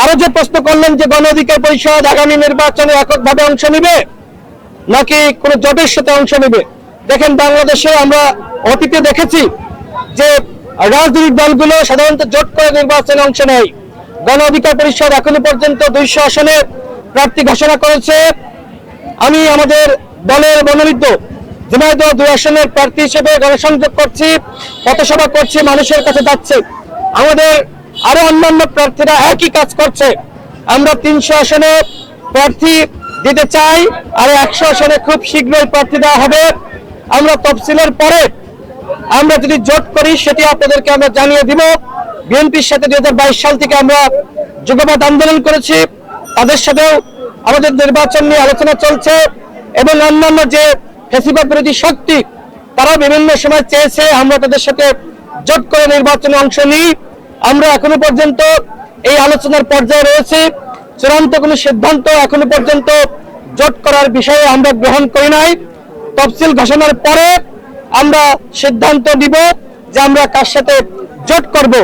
আরও যে প্রশ্ন করলেন যে গণ অধিকার পরিষদ আগামী নির্বাচনে এককভাবে অংশ নিবে, নাকি কোন জোটের সাথে অংশ নেবে? দেখেন, বাংলাদেশে আমরা অতীতে দেখেছি যে রাজনৈতিক দলগুলো সাধারণত জোট করে নির্বাচনে অংশ নেয়। গণ অধিকার পরিষদ এখনও পর্যন্ত দুইশো আসনে প্রার্থী ঘোষণা করেছে। আমি আমাদের দলের মনোনীত ঝিনাইদহ দুই আসনের প্রার্থী হিসেবে গণসংযোগ করছি, পথসভা করছি, মানুষের কাছে যাচ্ছে। আমাদের আরও অন্যান্য প্রার্থীরা একই কাজ করছে। আমরা তিনশো আসনে প্রার্থী দিতে চাই, আর একশো আসনে খুব শীঘ্রই প্রার্থী দেওয়া হবে। আমরা তফসিলের পরে আমরা যদি জোট করি, সেটি আপনাদেরকে আমরা জানিয়ে দিব। বিএনপির সাথে দুই হাজার বাইশ সাল থেকে আমরা যুগবাদ আন্দোলন করেছি। তাদের সাথেও আমাদের নির্বাচন নিয়ে আলোচনা চলছে এবং অন্যান্য যে ফেসিবাদ বিরোধী শক্তি তারা বিভিন্ন সময় চেয়েছে আমরা তাদের সাথে জোট করে নির্বাচনে অংশ নিই। আমরা এখনও পর্যন্ত এই আলোচনার পর্যায়ে রয়েছে। চূড়ান্ত কোনো সিদ্ধান্ত এখনও পর্যন্ত জোট করার বিষয়ে আমরা গ্রহণ করি নাই। তফসিল ঘোষণার পরে আমরা সিদ্ধান্ত নিব যে আমরা কার সাথে জোট করব।